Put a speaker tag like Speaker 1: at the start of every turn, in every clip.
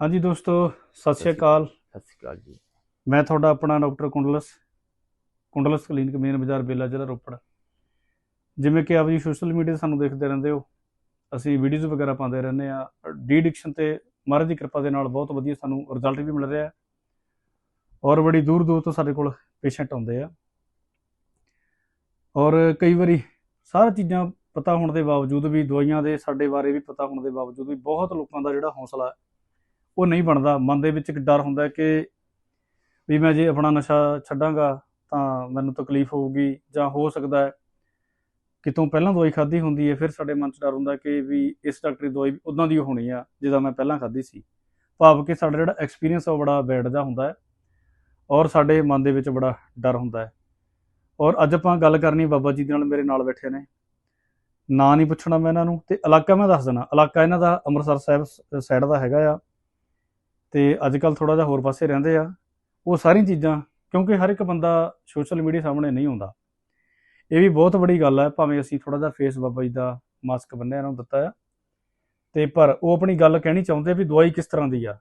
Speaker 1: ਹਾਂਜੀ ਦੋਸਤੋ ਸਤਿ ਸ਼੍ਰੀ ਅਕਾਲ।
Speaker 2: ਸਤਿ ਸ਼੍ਰੀ ਅਕਾਲ ਜੀ।
Speaker 1: ਮੈਂ ਤੁਹਾਡਾ ਆਪਣਾ doctor Kundals Kundals clinic main ਬਾਜ਼ਾਰ ਬੇਲਾ ਜ਼ਿਲ੍ਹਾ ਰੋਪੜ। ਜਿਵੇਂ ਕਿ ਆਪ ਜੀ ਸੋਸ਼ਲ ਮੀਡੀਆ ਤੇ ਸਾਨੂੰ ਦੇਖਦੇ ਰਹਿੰਦੇ ਹੋ ਅਸੀਂ ਵੀਡੀਓਜ਼ ਵਗੈਰਾ ਪਾਉਂਦੇ ਰਹਿੰਦੇ ਆ ਡੀ ਐਡਿਕਸ਼ਨ ਤੇ ਮਹਾਰਾਜ ਦੀ ਕਿਰਪਾ ਦੇ ਨਾਲ ਬਹੁਤ ਵਧੀਆ ਸਾਨੂੰ ਰਿਜ਼ਲਟ ਵੀ ਮਿਲ ਰਿਹਾ ਹੈ। ਔਰ ਬੜੀ ਦੂਰ ਦੂਰ ਤੋਂ ਸਾਡੇ ਕੋਲ ਪੇਸ਼ੈਂਟ ਆਉਂਦੇ ਆ। ਔਰ ਕਈ ਵਾਰੀ ਸਾਰੀ ਚੀਜ਼ਾਂ ਪਤਾ ਹੋਣ ਦੇ ਬਾਵਜੂਦ ਵੀ ਦਵਾਈਆਂ ਦੇ ਸਾਡੇ ਬਾਰੇ ਵੀ ਪਤਾ ਹੋਣ ਦੇ ਬਾਵਜੂਦ ਵੀ ਬਹੁਤ ਲੋਕਾਂ ਦਾ ਜਿਹੜਾ ਹੌਸਲਾ ਉਹ ਨਹੀਂ ਬਣਦਾ। ਮਨ ਦੇ ਵਿੱਚ ਇੱਕ ਡਰ ਹੁੰਦਾ ਕਿ ਵੀ ਮੈਂ ਜੇ ਆਪਣਾ ਨਸ਼ਾ ਛੱਡਾਂਗਾ ਤਾਂ ਮੈਨੂੰ ਤਕਲੀਫ ਹੋਊਗੀ ਜਾਂ ਹੋ ਸਕਦਾ ਹੈ। ਕਿਤੋਂ ਪਹਿਲਾਂ ਦਵਾਈ ਖਾਧੀ ਹੁੰਦੀ ਹੈ, ਫਿਰ ਸਾਡੇ ਮਨ 'ਚ ਡਰ ਹੁੰਦਾ ਕਿ ਵੀ ਇਸ ਡਾਕਟਰੀ ਦਵਾਈ ਵੀ ਉਦਾਂ ਦੀ ਹੋਣੀ ਆ ਜਿਹਦਾ ਮੈਂ ਪਹਿਲਾਂ ਖਾਧੀ ਸੀ। ਭਾਵ ਕਿ ਸਾਡਾ ਜਿਹੜਾ ਐਕਸਪੀਰੀਅੰਸ ਆ ਉਹ ਬੜਾ ਬੈਡ ਦਾ ਹੁੰਦਾ ਹੈ ਔਰ ਸਾਡੇ ਮਨ ਦੇ ਵਿੱਚ ਬੜਾ ਡਰ ਹੁੰਦਾ ਹੈ। ਔਰ ਅੱਜ ਆਪਾਂ ਗੱਲ ਕਰਨੀ ਬਾਬਾ ਜੀ ਦੇ ਨਾਲ ਮੇਰੇ ਨਾਲ ਬੈਠੇ ਨੇ। ਨਾਂ ਨਹੀਂ ਪੁੱਛਣਾ ਮੈਂ ਇਹਨਾਂ ਨੂੰ ਤੇ ਇਲਾਕਾ ਮੈਂ ਦੱਸ ਦੇਣਾ। ਇਲਾਕਾ ਇਹਨਾਂ ਦਾ ਅੰਮ੍ਰਿਤਸਰ ਸਾਹਿਬ ਸਾਈਡ ਦਾ ਹੈਗਾ ਆ। ਤੇ ਅੱਜ ਕੱਲ ਥੋੜਾ ਜਿਹਾ ਹੋਰ ਪਾਸੇ ਰਹਿੰਦੇ ਆ, ਉਹ ਸਾਰੀਆਂ ਚੀਜ਼ਾਂ, ਕਿਉਂਕਿ ਹਰ ਇੱਕ ਬੰਦਾ ਸੋਸ਼ਲ ਮੀਡੀਆ ਸਾਹਮਣੇ ਨਹੀਂ ਆਉਂਦਾ। ਇਹ ਵੀ ਬਹੁਤ ਵੱਡੀ ਗੱਲ ਹੈ ਭਾਵੇਂ ਅਸੀਂ ਥੋੜਾ ਜਿਹਾ ਫੇਸ ਬਾਬਾ ਜੀ ਦਾ ਮਾਸਕ ਬੰਨਿਆ ਇਹਨਾਂ ਨੂੰ ਦਿੱਤਾ ਆ। ਤੇ ਪਰ ਉਹ ਆਪਣੀ ਗੱਲ ਕਹਿਣੀ ਚਾਹੁੰਦੇ ਵੀ ਦਵਾਈ ਕਿਸ ਤਰ੍ਹਾਂ ਦੀ ਆ,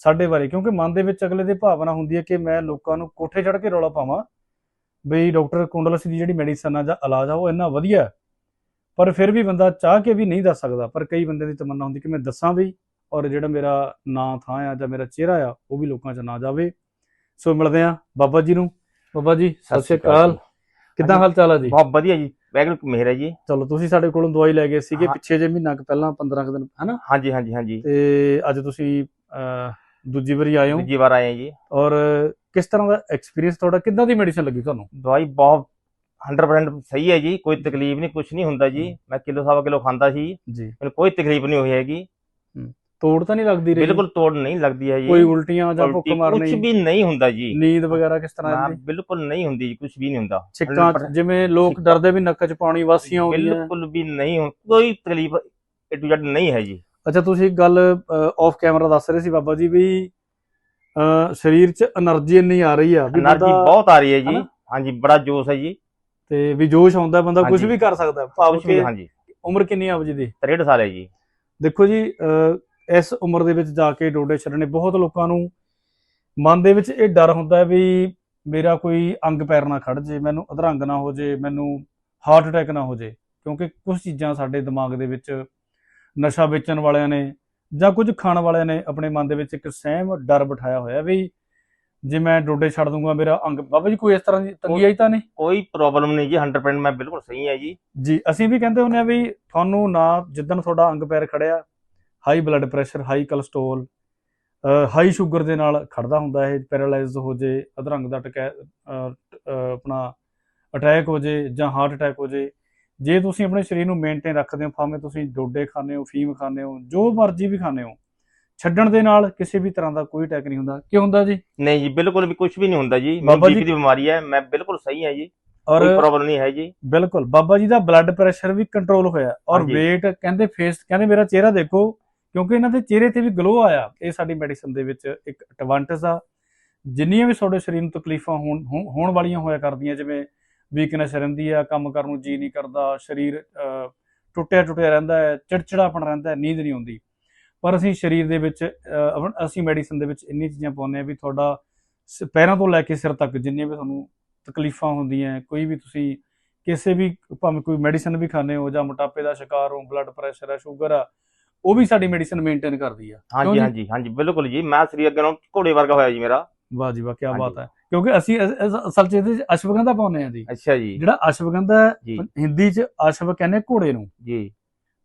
Speaker 1: ਸਾਡੇ ਬਾਰੇ, ਕਿਉਂਕਿ ਮਨ ਦੇ ਵਿੱਚ ਅਗਲੇ ਦੀ ਭਾਵਨਾ ਹੁੰਦੀ ਹੈ ਕਿ ਮੈਂ ਲੋਕਾਂ ਨੂੰ ਕੋਠੇ ਚੜ੍ਹ ਕੇ ਰੌਲਾ ਪਾਵਾਂ, ਬਈ ਡਾਕਟਰ ਕੁੰਡਲਸ ਦੀ ਜਿਹੜੀ ਮੈਡੀਸਨ ਆ ਜਾਂ ਇਲਾਜ ਆ, ਉਹ ਇੰਨਾ ਵਧੀਆ ਪਰ ਫਿਰ ਵੀ ਬੰਦਾ ਚਾਹ ਕੇ ਵੀ ਨਹੀਂ ਦੱਸ ਸਕਦਾ, ਪਰ ਕਈ ਬੰਦੇ ਦੀ ਤਮੰਨਾ ਹੁੰਦੀ ਕਿ ਮੈਂ ਦੱਸਾਂ ਵੀ ਔਰ ਜਿਹੜਾ ਮੇਰਾ ਨਾਂ ਥਾਂ ਆ ਜਾਂ ਮੇਰਾ ਚਿਹਰਾ ਆ ਉਹ ਵੀ ਲੋਕਾਂ 'ਚ ਨਾ ਜਾਵੇ। ਸੋ ਮਿਲਦੇ ਆ ਬਾਬਾ ਜੀ ਨੂੰ। ਬਾਬਾ ਜੀ ਸਤਿ ਸ਼੍ਰੀ ਅਕਾਲ। ਕਿੱਦਾਂ ਹਾਲ ਚਾਲ ਆ ਜੀ?
Speaker 2: ਬਹੁਤ ਵਧੀਆ ਜੀ। ਵੈਗਰੂ ਮਿਹਰ ਹੈ ਜੀ।
Speaker 1: ਚਲੋ ਤੁਸੀਂ ਸਾਡੇ ਕੋਲੋਂ ਦਵਾਈ ਲੈ ਗਏ ਸੀਗੇ। ਪਿੱਛੇ ਜੇ ਮਹੀਨਾ ਕੁ ਪਹਿਲਾਂ 15 ਕੁ ਦਿਨ ਹਨਾ?
Speaker 2: ਹਾਂਜੀ ਹਾਂਜੀ ਹਾਂਜੀ।
Speaker 1: ਤੇ ਅੱਜ ਤੁਸੀਂ ਦੂਜੀ ਵਾਰੀ ਆਏ ਹੋ।
Speaker 2: ਦੂਜੀ ਵਾਰ ਆਏ ਜੀ।
Speaker 1: ਔਰ ਕਿਸ ਤਰ੍ਹਾਂ ਦਾ ਐਕਸਪੀਰੀਅੰਸ ਤੁਹਾਡਾ? ਕਿੱਦਾਂ ਦੀ ਮੈਡੀਸਨ ਲੱਗੀ ਤੁਹਾਨੂੰ?
Speaker 2: ਦਵਾਈ ਬਹੁਤ 100% ਸਹੀ ਹੈ ਜੀ। ਕੋਈ ਤਕਲੀਫ ਨਹੀਂ ਕੁਝ ਨਹੀਂ ਹੁੰਦਾ ਜੀ। ਮੈਂ ਕਿਲੋ ਸਵਾ ਕਿਲੋ ਖਾਂਦਾ ਸੀ।
Speaker 1: ਜੀ।
Speaker 2: ਮੈਨੂੰ ਕੋਈ ਤਕਲੀਫ ਨਹੀਂ ਹੋਈ ਹੈਗੀ।
Speaker 1: ਤੋੜ ਤਾਂ ਨਹੀਂ ਲੱਗਦੀ ਰਹੀ?
Speaker 2: ਬਿਲਕੁਲ ਤੋੜ ਨਹੀਂ ਲੱਗਦੀ ਹੈ ਜੀ।
Speaker 1: ਕੋਈ ਉਲਟੀਆਂ ਜਾਂ ਭੁੱਖ ਮਾਰਨੀ?
Speaker 2: ਕੁਝ ਵੀ ਨਹੀਂ ਹੁੰਦਾ ਜੀ।
Speaker 1: ਨੀਂਦ ਵਗੈਰਾ ਕਿਸ ਤਰ੍ਹਾਂ ਦੀ
Speaker 2: ਬਿਲਕੁਲ ਨਹੀਂ ਹੁੰਦੀ ਜੀ ਕੁਝ ਵੀ ਨਹੀਂ ਹੁੰਦਾ।
Speaker 1: ਛਿੱਕਾਂ ਜਿਵੇਂ ਲੋਕ ਡਰਦੇ ਵੀ ਨੱਕ 'ਚ ਪਾਣੀ ਵਾਸੀਆਂ ਹੁੰਦੀਆਂ
Speaker 2: ਬਿਲਕੁਲ ਵੀ ਨਹੀਂ ਕੋਈ ਤਕਲੀਫ ਏ ਟੂ ਨਹੀਂ ਹੈ ਜੀ।
Speaker 1: ਅੱਛਾ ਤੁਸੀਂ ਗੱਲ ਆਫ ਕੈਮਰਾ ਦੱਸ ਰਹੇ ਸੀ ਬਾਬਾ ਜੀ ਵੀ ਸਰੀਰ 'ਚ એનર્ਜੀ ਇੰਨੀ ਆ ਰਹੀ ਆ
Speaker 2: એનર્ਜੀ ਬਹੁਤ ਆ ਰਹੀ ਹੈ ਜੀ। ਹਾਂਜੀ ਬੜਾ ਜੋਸ਼ ਹੈ ਜੀ।
Speaker 1: ਤੇ ਵੀ ਜੋਸ਼ ਆਉਂਦਾ ਬੰਦਾ ਕੁਝ ਵੀ ਕਰ ਸਕਦਾ। ਭਾਵੇਂ
Speaker 2: ਹਾਂਜੀ।
Speaker 1: ਉਮਰ ਕਿੰਨੀ ਆ ਬਜੀ ਦੀ?
Speaker 2: 63 ਸਾਲ ਹੈ ਜੀ।
Speaker 1: ਦੇਖੋ ਜੀ ਇਸ ਉਮਰ ਦੇ ਵਿੱਚ ਜਾ ਕੇ ਡੋਡੇ ਛੱਡਣੇ ਬਹੁਤ ਲੋਕਾਂ ਨੂੰ ਮਨ ਦੇ ਵਿੱਚ ਇਹ ਡਰ ਹੁੰਦਾ ਹੈ ਵੀ ਮੇਰਾ ਕੋਈ ਅੰਗ ਪੈਰ ਨਾ ਖੜ ਜੇ ਮੈਨੂੰ ਅਧਰੰਗ ਨਾ ਹੋ ਜੇ ਮੈਨੂੰ ਹਾਰਟ ਅਟੈਕ ਨਾ ਹੋ ਜੇ ਕਿਉਂਕਿ ਕੁਝ ਚੀਜ਼ਾਂ ਸਾਡੇ ਦਿਮਾਗ ਦੇ ਵਿੱਚ ਨਸ਼ਾ ਵੇਚਣ ਵਾਲਿਆਂ ਨੇ ਜਾਂ ਕੁਝ ਖਾਣ ਵਾਲਿਆਂ ਨੇ ਆਪਣੇ ਮਨ ਦੇ ਵਿੱਚ ਇੱਕ ਸਹਿਮ ਡਰ ਬਿਠਾਇਆ ਹੋਇਆ ਵੀ ਜੇ ਮੈਂ ਡੋਡੇ ਛੱਡ ਦੂੰਗਾ ਮੇਰਾ ਅੰਗ ਬਾਬਾ ਜੀ ਕੋਈ ਇਸ ਤਰ੍ਹਾਂ ਦੀ ਤੰਗੀ ਆਈ ਤਾਂ ਨਹੀਂ?
Speaker 2: ਕੋਈ ਪ੍ਰੋਬਲਮ ਨਹੀਂ ਜੀ 100% ਮੈਂ ਬਿਲਕੁਲ ਸਹੀ ਹੈ ਜੀ।
Speaker 1: ਜੀ ਅਸੀਂ ਵੀ ਕਹਿੰਦੇ ਹੁੰਦੇ ਆ ਵੀ ਤੁਹਾਨੂੰ ਨਾ ਜਿੱਦਣ ਤੁਹਾਡਾ ਅੰਗ ਪੈਰ ਖੜਿਆ high blood pressure high cholesterol high sugar ਦੇ ਨਾਲ ਖੜਦਾ ਹੁੰਦਾ ਇਹ ਪੈਰਾਲਾਈਜ਼ ਹੋ ਜੇ ਅਧਰੰਗ ਦਾ ਟਕੈ ਆਪਣਾ ਅਟੈਕ ਹੋ ਜੇ ਜਾਂ ਹਾਰਟ ਅਟੈਕ ਹੋ ਜੇ ਜੇ ਤੁਸੀਂ ਆਪਣੇ ਸਰੀਰ ਨੂੰ ਮੇਨਟੇਨ ਰੱਖਦੇ ਹੋ ਭਾਵੇਂ ਤੁਸੀਂ ਡੋਡੇ ਖਾਂਦੇ ਹੋ ਫੀਮ ਖਾਂਦੇ ਹੋ ਜੋ ਮਰਜ਼ੀ ਵੀ ਖਾਂਦੇ ਹੋ ਛੱਡਣ ਦੇ ਨਾਲ ਕਿਸੇ ਵੀ ਤਰ੍ਹਾਂ ਦਾ ਕੋਈ ਅਟੈਕ ਨਹੀਂ ਹੁੰਦਾ। ਕੀ ਹੁੰਦਾ ਜੀ?
Speaker 2: ਨਹੀਂ ਜੀ ਬਿਲਕੁਲ ਵੀ ਕੁਝ ਵੀ ਨਹੀਂ ਹੁੰਦਾ ਜੀ। ਮੈਨੂੰ
Speaker 1: ਜੀ-
Speaker 2: ਬੀਪੀ ਦੀ ਬਿਮਾਰੀ ਹੈ ਮੈਂ ਬਿਲਕੁਲ ਸਹੀ ਹੈ ਜੀ।
Speaker 1: ਔਰ
Speaker 2: ਕੋਈ ਪ੍ਰੋਬਲਮ ਨਹੀਂ ਹੈ ਜੀ।
Speaker 1: ਬਿਲਕੁਲ ਬਾਬਾ ਜੀ ਦਾ ਬਲੱਡ ਪ੍ਰੈਸ਼ਰ ਵੀ ਕੰਟਰੋਲ ਹੋਇਆ। ਔਰ weight ਕਹਿੰਦੇ ਫੇਸ ਕਹਿੰਦੇ ਮੇਰਾ ਚਿਹਰਾ ਦੇਖੋ ਕਿਉਂਕਿ ਇਹਨਾਂ ਦੇ ਚਿਹਰੇ ਤੇ ਵੀ ਗਲੋ ਆਇਆ। ਇਹ ਸਾਡੀ ਮੈਡੀਸਨ ਦੇ ਵਿੱਚ ਇੱਕ ਐਡਵਾਂਟੇਜ ਆ। ਜਿੰਨੀਆਂ ਵੀ ਤੁਹਾਡੇ ਸਰੀਰ ਨੂੰ ਤਕਲੀਫਾਂ ਹੋਣ ਹੋਣ- ਹੋਣ ਵਾਲੀਆਂ ਹੋਇਆ ਕਰਦੀਆਂ, ਜਿਵੇਂ ਵੀਕਨੈਸ ਰਹਿੰਦੀ ਆ, ਕੰਮ ਕਰਨ ਨੂੰ ਜੀ ਨਹੀਂ ਕਰਦਾ, ਸਰੀਰ ਟੁੱਟਿਆ ਟੁੱਟਿਆ ਰਹਿੰਦਾ ਹੈ, ਚਿੜਚਿੜਾਪਣ ਰਹਿੰਦਾ ਹੈ, ਨੀਂਦ ਨਹੀਂ ਆਉਂਦੀ। ਪਰ ਅਸੀਂ ਸਰੀਰ ਦੇ ਵਿੱਚ ਅਸੀਂ ਮੈਡੀਸਨ ਦੇ ਵਿੱਚ ਇੰਨੀ ਚੀਜ਼ਾਂ ਪਾਉਂਦੇ ਆ ਵੀ ਤੁਹਾਡਾ ਸ- ਪੈਰਾਂ ਤੋਂ ਲੈ ਕੇ ਸਿਰ ਤੱਕ ਜਿੰਨੀਆਂ ਵੀ ਤੁਹਾਨੂੰ ਤਕਲੀਫਾਂ ਹੁੰਦੀਆਂ, ਕੋਈ ਵੀ ਤੁਸੀਂ ਕਿਸੇ ਵੀ, ਭਾਵੇਂ ਕੋਈ ਮੈਡੀਸਨ ਵੀ ਖਾਂਦੇ ਹੋ ਜਾਂ ਮੋਟਾਪੇ ਦਾ ਸ਼ਿਕਾਰ ਹੋ ਬਲੱਡ ਪ੍ਰੈਸ਼ਰ ਹੈ ਸ਼ੂਗਰ ਆ ਉਹ ਵੀ ਸਾਡੀ ਮੈਡੀਸਨ ਮੇਨਟੇਨ ਕਰਦੀ ਆ।
Speaker 2: ਹਾਂਜੀ? ਹਾਂਜੀ ਹਾਂਜੀ ਬਿਲਕੁਲ ਜੀ। ਮੈਂ ਸਰੀਰ ਅੱਗੇ ਨਾਲੋਂ ਘੋੜੇ ਵਰਗਾ ਹੋਇਆ ਜੀ ਮੇਰਾ।
Speaker 1: ਵਾਹ ਜੀ ਵਾਹ ਕੀ। ਬਾਤ ਹੈ ਕਿਉਂਕਿ ਅਸੀਂ ਅਸ- ਅਸ- ਅਸਲ ਚ ਇਹਦੇ ਚ ਅਸ਼ਵਗੰਧਾ ਪਾਉਂਦੇ ਆ ਜੀ।
Speaker 2: ਅੱਛਾ ਜੀ।
Speaker 1: ਜਿਹੜਾ ਅਸ਼ਵਗੰਧਾ ਹਿੰਦੀ ਚ ਅਸ਼ਵ ਕਹਿੰਦੇ ਘੋੜੇ ਨੂੰ।
Speaker 2: ਜੀ।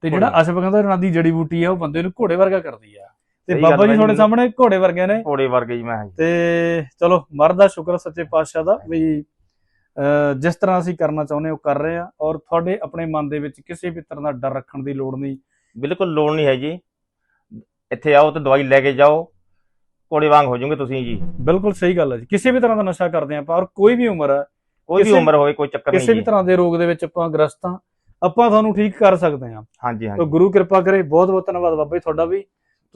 Speaker 1: ਤੇ ਜਿਹੜਾ। ਅਸ਼ਵਗੰਧਾ ਨਾਂ ਦੀ ਜੜੀ ਬੂਟੀ ਆ ਉਹ ਬੰਦੇ ਨੂੰ ਘੋੜੇ ਵਰਗਾ ਕਰਦੀ ਆ। ਤੇ ਬਾਬਾ ਜੀ ਤੁਹਾਡੇ। ਸਾਹਮਣੇ ਘੋੜੇ ਵਰਗੇ ਨੇ।
Speaker 2: ਘੋੜੇ ਵਰਗੇ ਜੀ ਮੈਂ
Speaker 1: ਤੇ ਚਲੋ ਮਰਦ ਦਾ ਸ਼ੁਕਰ ਸੱਚੇ ਪਾਤਸ਼ਾਹ ਦਾ ਵੀ ਜਿਸ ਤਰ੍ਹਾਂ ਅਸੀਂ ਕਰਨਾ ਚਾਹੁੰਦੇ ਹਾਂ ਉਹ ਕਰ ਰਹੇ ਆ ਔਰ ਤੁਹਾਡੇ ਆਪਣੇ ਮਨ ਦੇ ਵਿੱਚ ਕਿਸੇ ਵੀ ਤਰ੍ਹਾਂ ਦਾ ਡਰ ਰੱਖਣ ਦੀ ਲੋੜ ਨਹੀਂ।
Speaker 2: ਬਿਲਕੁਲ ਲੋੜ ਨਹੀਂ ਹੈ ਜੀ। ਇੱਥੇ ਆਓ ਤੇ ਦਵਾਈ ਲੈ ਕੇ ਜਾਓ। ਘੋੜੇ ਵਾਂਗ ਹੋ ਜਾਓਗੇ ਤੁਸੀਂ ਜੀ।
Speaker 1: ਬਿਲਕੁਲ ਸਹੀ ਗੱਲ ਹੈ ਜੀ। ਕਿਸੇ ਵੀ ਤਰ੍ਹਾਂ ਦਾ ਨਸ਼ਾ ਕਰਦੇ ਆਪਾਂ ਔਰ ਕੋਈ ਵੀ ਉਮਰ ਹੈ
Speaker 2: ਕੋਈ ਵੀ
Speaker 1: ਕਿਸੇ-
Speaker 2: ਉਮਰ ਹੋਵੇ ਕੋਈ ਚੱਕਰ
Speaker 1: ਕਿਸੇ
Speaker 2: ਨਹੀਂ
Speaker 1: ਵੀ
Speaker 2: ਜੀ।
Speaker 1: ਤਰ੍ਹਾਂ ਦੇ ਰੋਗ ਦੇ ਵਿੱਚ ਆਪਾਂ ਗ੍ਰਸਤ ਹਾਂ ਆਪਾਂ ਤੁਹਾਨੂੰ ਠੀਕ ਕਰ ਸਕਦੇ ਹਾਂ।
Speaker 2: ਹਾਂਜੀ
Speaker 1: ਤਾਂ
Speaker 2: ਹਾਂਜੀ
Speaker 1: ਗੁਰੂ ਕਿਰਪਾ ਕਰੇ ਬਹੁਤ ਬਹੁਤ ਧੰਨਵਾਦ ਬਾਬਾ ਜੀ ਤੁਹਾਡਾ ਵੀ।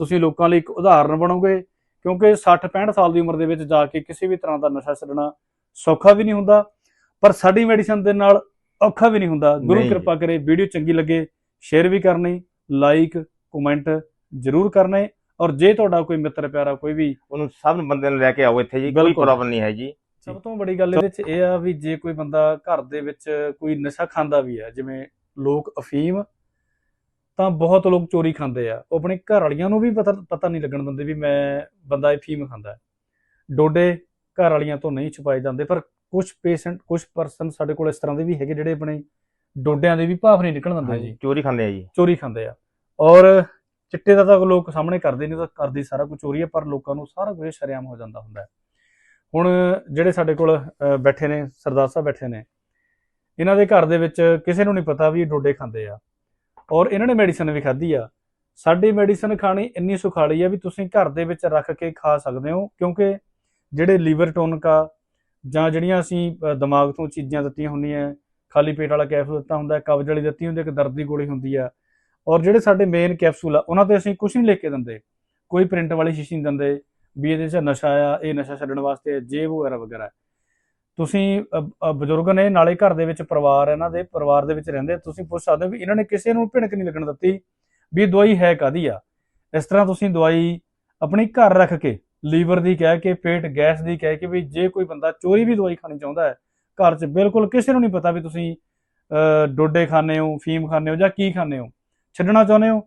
Speaker 1: ਤੁਸੀਂ ਲੋਕਾਂ ਲਈ ਇੱਕ ਉਦਾਹਰਨ ਬਣੋਗੇ ਕਿਉਂਕਿ 60 65 ਸਾਲ ਦੀ ਉਮਰ ਦੇ ਵਿੱਚ ਜਾ ਕੇ ਕਿਸੇ ਵੀ ਤਰ੍ਹਾਂ ਦਾ ਨਸ਼ਾ ਛੱਡਣਾ ਸੌਖਾ ਵੀ ਨਹੀਂ ਹੁੰਦਾ ਪਰ ਸਾਡੀ ਮੈਡੀਸਨ ਦੇ ਨਾਲ ਔਖਾ ਵੀ ਨਹੀਂ ਹੁੰਦਾ। ਗੁਰੂ
Speaker 2: ਨਹੀਂ ਜੀ।
Speaker 1: ਕਿਰਪਾ ਕਰੇ ਵੀਡੀਓ ਚੰਗੀ ਲੱਗੇ ਸ਼ੇਅਰ ਵੀ ਕਰਨੀ। ਲਾਈਕ ਕਮੈਂਟ ਜ਼ਰੂਰ ਕਰਨੇ ਔਰ ਜੇ ਤੁਹਾਡਾ ਕੋਈ ਮਿੱਤਰ ਪਿਆਰਾ ਕੋਈ ਵੀ
Speaker 2: ਉਹਨੂੰ ਸਭ ਬੰਦੇ ਨੂੰ ਲੈ ਕੇ ਆਓ ਇੱਥੇ ਜੀ ਕੋਈ
Speaker 1: ਬਿਲਕੁਲ।
Speaker 2: ਪ੍ਰੋਬਲਮ ਨਹੀਂ ਹੈ ਜੀ।
Speaker 1: ਸਭ ਤੋਂ ਵੱਡੀ ਗੱਲ ਇਹਦੇ ਵਿੱਚ ਇਹ ਆ ਵੀ ਜੇ ਕੋਈ ਬੰਦਾ ਘਰ ਦੇ ਵਿੱਚ ਕੋਈ ਨਸ਼ਾ ਖਾਂਦਾ ਵੀ ਹੈ ਜਿਵੇਂ ਲੋਕ ਅਫੀਮ ਤਾਂ ਬਹੁਤ ਲੋਕ ਚੋਰੀ ਖਾਂਦੇ ਆ। ਉਹ ਆਪਣੇ ਘਰ ਵਾਲੀਆਂ ਨੂੰ ਵੀ ਪਤਾ ਪਤਾ ਨਹੀਂ ਲੱਗਣ ਦਿੰਦੇ ਵੀ ਮੈਂ ਬੰਦਾ ਅਫੀਮ ਖਾਂਦਾ। ਹੈ ਡੋਡੇ ਘਰ ਵਾਲੀਆਂ ਤੋਂ ਨਹੀਂ ਛੁਪਾਏ ਜਾਂਦੇ ਪਰ ਕੁਝ ਪੇਸ਼ੈਂਟ ਕੁਝ ਪਰਸਨ ਸਾਡੇ ਕੋਲ ਇਸ ਤਰ੍ਹਾਂ ਦੇ ਵੀ ਹੈਗੇ ਜਿਹੜੇ ਆਪਣੇ ਡੋਡਿਆਂ ਦੇ ਵੀ ਭਾਫ ਨਹੀਂ ਨਿਕਲਣ ਦਿੰਦੇ ਜੀ।
Speaker 2: ਚੋਰੀ ਖਾਂਦੇ ਆ ਜੀ।
Speaker 1: ਚੋਰੀ ਖਾਂਦੇ ਆ। ਔਰ ਚਿੱਟੇ ਦਾ ਤਾਂ ਲੋਕ ਸਾਹਮਣੇ ਕਰਦੇ ਨਹੀਂ ਤਾਂ ਕਰਦੇ ਸਾਰਾ ਕੁਝ ਚੋਰੀ ਹੈ ਪਰ ਲੋਕਾਂ ਨੂੰ ਸਾਰਾ ਕੁਝ ਸ਼ਰੇਆਮ ਹੋ ਜਾਂਦਾ ਹੁੰਦਾ ਹੈ। ਹੁਣ ਜਿਹੜੇ ਸਾਡੇ ਕੋਲ ਬੈਠੇ ਨੇ ਸਰਦਾਰ ਸਾਹਿਬ ਬੈਠੇ ਨੇ ਇਹਨਾਂ ਦੇ ਘਰ ਦੇ ਵਿੱਚ ਕਿਸੇ ਨੂੰ ਨਹੀਂ ਪਤਾ ਵੀ ਇਹ ਡੋਡੇ ਖਾਂਦੇ ਆ। ਔਰ ਇਹਨਾਂ ਨੇ ਮੈਡੀਸਨ ਵੀ ਖਾਧੀ ਆ। ਸਾਡੀ ਮੈਡੀਸਨ ਖਾਣੀ ਇੰਨੀ ਸੁਖਾਲੀ ਆ ਵੀ ਤੁਸੀਂ ਘਰ ਦੇ ਵਿੱਚ ਰੱਖ ਕੇ ਖਾ ਸਕਦੇ ਹੋ ਕਿਉਂਕਿ ਜਿਹੜੇ ਲੀਵਰ ਟੋਨਿਕਾ ਜਾਂ ਜਿਹੜੀਆਂ ਅਸੀਂ ਦਿਮਾਗ ਤੋਂ ਚੀਜ਼ਾਂ ਦਿੱਤੀਆਂ ਹੁੰਦੀਆਂ ਖਾਲੀ ਪੇਟ ਵਾਲਾ ਕੈਪਸੂਲ ਦਿੱਤਾ ਹੁੰਦਾ ਕਬਜ਼ ਵਾਲੀ ਦਿੱਤੀ ਹੁੰਦੀ ਹੈ, ਇੱਕ ਦਰਦ ਦੀ ਗੋਲੀ ਹੁੰਦੀ ਆ ਔਰ ਜਿਹੜੇ ਸਾਡੇ ਮੇਨ ਕੈਪਸੂਲ ਆ, ਉਹਨਾਂ ਤੇ ਅਸੀਂ ਕੁਝ ਨਹੀਂ ਲਿਖ ਕੇ ਦਿੰਦੇ। ਕੋਈ ਪ੍ਰਿੰਟ ਵਾਲੀ ਸ਼ੀਸ਼ੀ ਨਹੀਂ ਦਿੰਦੇ ਵੀ ਇਹਦੇ 'ਚ ਨਸ਼ਾ ਆ, ਇਹ ਨਸ਼ਾ ਛੱਡਣ ਵਾਸਤੇ ਜੇਬ ਵਗੈਰਾ ਵਗੈਰਾ। ਤੁਸੀਂ ਬਜ਼ੁਰਗ ਨੇ, ਨਾਲੇ ਘਰ ਦੇ ਵਿੱਚ ਪਰਿਵਾਰ ਇਹਨਾਂ ਦੇ ਪਰਿਵਾਰ ਦੇ ਵਿੱਚ ਰਹਿੰਦੇ ਤੁਸੀਂ ਪੁੱਛ ਸਕਦੇ ਹੋ ਵੀ ਇਹਨਾਂ ਨੇ ਕਿਸੇ ਨੂੰ ਭਿਣਕ ਨਹੀਂ ਲੱਗਣ ਦਿੱਤੀ ਵੀ ਦਵਾਈ ਹੈ ਕਾਦੀ ਆ। ਇਸ ਤਰ੍ਹਾਂ ਤੁਸੀਂ ਦਵਾਈ ਆਪਣੀ ਘਰ ਰੱਖ ਕੇ, ਲੀਵਰ ਦੀ ਕਹਿ ਕੇ, ਪੇਟ ਗੈਸ ਦੀ ਕਹਿ ਕੇ ਵੀ ਜੇ ਕੋਈ ਬੰਦਾ ਚੋਰੀ ਵੀ ਦਵਾਈ ਖਾਣੀ ਚਾਹੁੰਦਾ ਹੈ ਘਰ 'ਚ ਬਿਲਕੁਲ ਕਿਸੇ ਨੂੰ ਨਹੀਂ ਪਤਾ ਵੀ ਤੁਸੀਂ ਡੋਡੇ ਖਾਣੇ ਹੋ ਫੀਮ ਖਾਣੇ ਹੋ ਜਾਂ ਕੀ ਖਾਣੇ ਹੋ। ਛੱਡਣਾ ਚਾਹੁੰਦੇ ਹੋ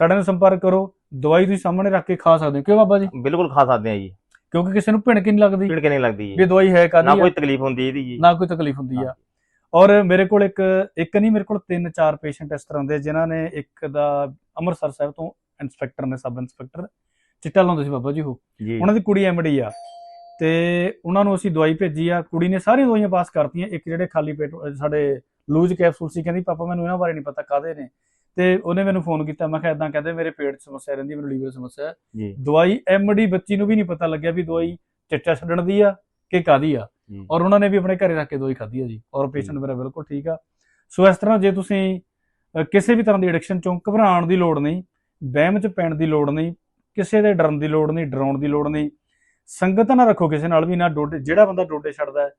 Speaker 1: ਸਾਡੇ ਨਾਲ ਸੰਪਰਕ ਕਰੋ ਦਵਾਈ ਤੁਸੀਂ ਸਾਹਮਣੇ ਰੱਖ ਕੇ ਖਾ ਸਕਦੇ ਹੋ। ਕਿਉਂ ਬਾਬਾ ਜੀ?
Speaker 2: ਬਿਲਕੁਲ ਖਾ ਸਕਦੇ ਆ ਜੀ।
Speaker 1: ਕਿਉਂਕਿ ਕਿਸੇ ਨੂੰ ਭਿਣਕ ਨਹੀਂ ਲੱਗਦੀ।
Speaker 2: ਪੀੜ ਕੇ ਨਹੀਂ ਲੱਗਦੀ
Speaker 1: ਵੀ
Speaker 2: ਜੀ
Speaker 1: ਦਵਾਈ ਹੈ
Speaker 2: ਨਾ
Speaker 1: ਕਾਦੀ
Speaker 2: ਕੋਈ ਤਕਲੀਫ ਹੁੰਦੀ ਇਹਦੀ ਜੀ।
Speaker 1: ਨਾ ਕੋਈ ਤਕਲੀਫ ਹੁੰਦੀ ਆ। ਔਰ ਮੇਰੇ ਕੋਲ ਇੱਕ ਇੱਕ ਨਹੀਂ ਮੇਰੇ ਕੋਲ ਤਿੰਨ ਚਾਰ ਪੇਸ਼ੈਂਟ ਇਸ ਤਰ੍ਹਾਂ ਦੇ ਜਿਨ੍ਹਾਂ ਨੇ ਇੱਕ ਦਾ ਅੰਮ੍ਰਿਤਸਰ ਸਾਹਿਬ ਤੋਂ ਇਨਸਪੈਕਟਰ ਨੇ ਸਬ ਇਨਸਪੈਕਟਰ ਚਿੱਟਾ ਲਾਉਂਦੇ ਸੀ ਬਾਬਾ ਜੀ ਉਹ। ਉਹਨਾਂ ਦੀ ਕੁੜੀ ਐਮਡੀ ਆ। ਤੇ ਉਹਨਾਂ ਨੂੰ ਅਸੀਂ ਦਵਾਈ ਭੇਜੀ ਆ। ਕੁੜੀ ਨੇ ਸਾਰੀਆਂ ਦਵਾਈਆਂ ਪਾਸ ਕਰਤੀਆਂ। ਇੱਕ ਜਿਹੜੇ ਖਾਲੀ ਪੇਟ ਸਾਡੇ ਲੂਜ ਕੈਪਸੂਲ ਸੀ ਕਹਿੰਦੀ ਪਾਪਾ ਮੈਨੂੰ ਇਹਨਾਂ ਬਾਰੇ ਨਹੀਂ ਪਤਾ ਕਾਦੇ ਨੇ? ਤੇ ਉਹਨੇ ਮੈਨੂੰ ਫੋਨ ਕੀਤਾ। ਮੈਂ ਕਿਹਾ ਇਦਾਂ ਕਹਿੰਦੇ ਮੇਰੇ ਪੇਟ 'ਚ ਸਮੱਸਿਆ ਰਹਿੰਦੀ ਮੈਨੂੰ ਲੀਵਰ ਸਮੱਸਿਆ ਹੈ। ਦਵਾਈ ਐਮਡੀ ਬੱਚੀ ਨੂੰ ਵੀ ਨਹੀਂ ਪਤਾ ਲੱਗਿਆ ਵੀ ਦਵਾਈ ਚਿੱਟਾ ਛੱਡਣ ਦੀ ਆ ਕਿ ਕਾਦੀ ਆ। ਔਰ ਉਹਨਾਂ ਨੇ ਵੀ ਆਪਣੇ ਘਰੇ ਰੱਖ ਕੇ ਦਵਾਈ ਖਾਧੀ ਆ ਜੀ। ਔਰ ਪੇਸ਼ੈਂਟ ਮੇਰਾ ਬਿਲਕੁਲ ਠੀਕ ਆ। ਸੋ ਇਸ ਤਰ੍ਹਾਂ ਜੇ ਤੁਸੀਂ ਕਿਸੇ ਵੀ ਤਰ੍ਹਾਂ ਦੀ ਐਡਿਕਸ਼ਨ ਚੋਂ ਘਬਰਾਉਣ ਦੀ ਲੋੜ ਨਹੀਂ ਵਹਿਮ 'ਚ ਪੈਣ ਦੀ ਲੋੜ ਨਹੀਂ ਕਿਸੇ ਦੇ ਡਰਨ ਦੀ ਲੋੜ ਨਹੀਂ ਡਰਾਉਣ ਦੀ ਲੋੜ ਨਹੀਂ ਸੰਗਤ ਨਾ ਰੱਖੋ ਕਿਸੇ ਨਾਲ ਵੀ ਨਾ ਡੋਡੇ ਜਿਹੜਾ ਬੰਦਾ ਡੋਡੇ ਛੱਡਦਾ ਹੈ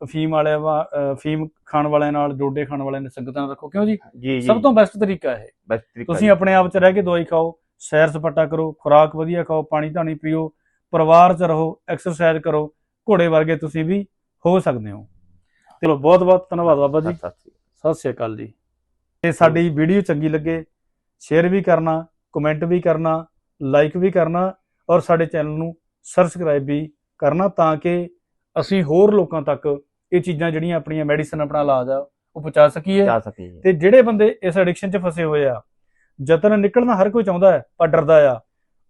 Speaker 1: ਅਫੀਮ ਵਾਲਿਆਂ ਵਾ ਅਫੀਮ ਖਾਣ ਵਾਲਿਆਂ ਨਾਲ ਡੋਡੇ ਖਾਣ ਵਾਲਿਆਂ ਨੇ ਸੰਗਤ ਨਾ ਰੱਖੋ। ਕਿਉਂ ਜੀ? ਸਭ ਤੋਂ ਬੈਸਟ ਤਰੀਕਾ ਇਹ।
Speaker 2: ਤਰੀਕਾ
Speaker 1: ਤੁਸੀਂ। ਆਪਣੇ ਆਪ 'ਚ ਰਹਿ ਕੇ ਦਵਾਈ ਖਾਓ ਸੈਰ ਸਪਾਟਾ ਕਰੋ ਖੁਰਾਕ ਵਧੀਆ ਖਾਓ ਪਾਣੀ ਧਾਣੀ ਪੀਓ ਪਰਿਵਾਰ 'ਚ ਰਹੋ ਐਕਸਰਸਾਈਜ਼ ਕਰੋ ਘੋੜੇ ਵਰਗੇ ਤੁਸੀਂ ਵੀ ਹੋ ਸਕਦੇ ਹੋ। ਚਲੋ ਬਹੁਤ ਬਹੁਤ ਧੰਨਵਾਦ ਬਾਬਾ ਜੀ।
Speaker 2: ਸਤਿ ਸ਼੍ਰੀ
Speaker 1: ਅਕਾਲ। ਜੀ। ਤੇ ਸਾਡੀ ਵੀਡੀਓ ਚੰਗੀ ਲੱਗੇ ਸ਼ੇਅਰ ਵੀ ਕਰਨਾ ਕਮੈਂਟ ਵੀ ਕਰਨਾ ਲਾਈਕ ਵੀ ਕਰਨਾ ਔਰ ਸਾਡੇ ਚੈਨਲ ਨੂੰ ਸਬਸਕ੍ਰਾਈਬ ਵੀ ਕਰਨਾ ਤਾਂ ਕਿ ਅਸੀਂ ਹੋਰ ਲੋਕਾਂ ਤੱਕ ਇਹ ਚੀਜ਼ਾਂ ਜਿਹੜੀਆਂ ਆਪਣੀਆਂ ਮੈਡੀਸਨ ਆਪਣਾ ਇਲਾਜ ਆ ਉਹ ਪਹੁੰਚਾ ਸਕੀਏ।
Speaker 2: ਜਾ ਸਕੇ
Speaker 1: ਤੇ ਜਿਹੜੇ ਬੰਦੇ ਇਸ ਐਡਿਕਸ਼ਨ 'ਚ ਫਸੇ ਹੋਏ ਆ ਯਤਨ ਨਿਕਲਣਾ ਹਰ ਕੋਈ ਚਾਹੁੰਦਾ ਹੈ ਪਰ ਡਰਦਾ ਆ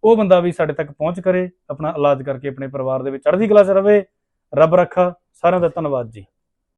Speaker 1: ਉਹ ਬੰਦਾ ਵੀ ਸਾਡੇ ਤੱਕ ਪਹੁੰਚ ਕਰੇ ਆਪਣਾ ਇਲਾਜ ਕਰਕੇ ਆਪਣੇ ਪਰਿਵਾਰ ਦੇ ਵਿੱਚ ਚੜ੍ਹਦੀ ਕਲਾ 'ਚ ਰਵੇ। ਰੱਬ ਰੱਖਾ ਸਾਰਿਆਂ ਦਾ ਧੰਨਵਾਦ ਜੀ।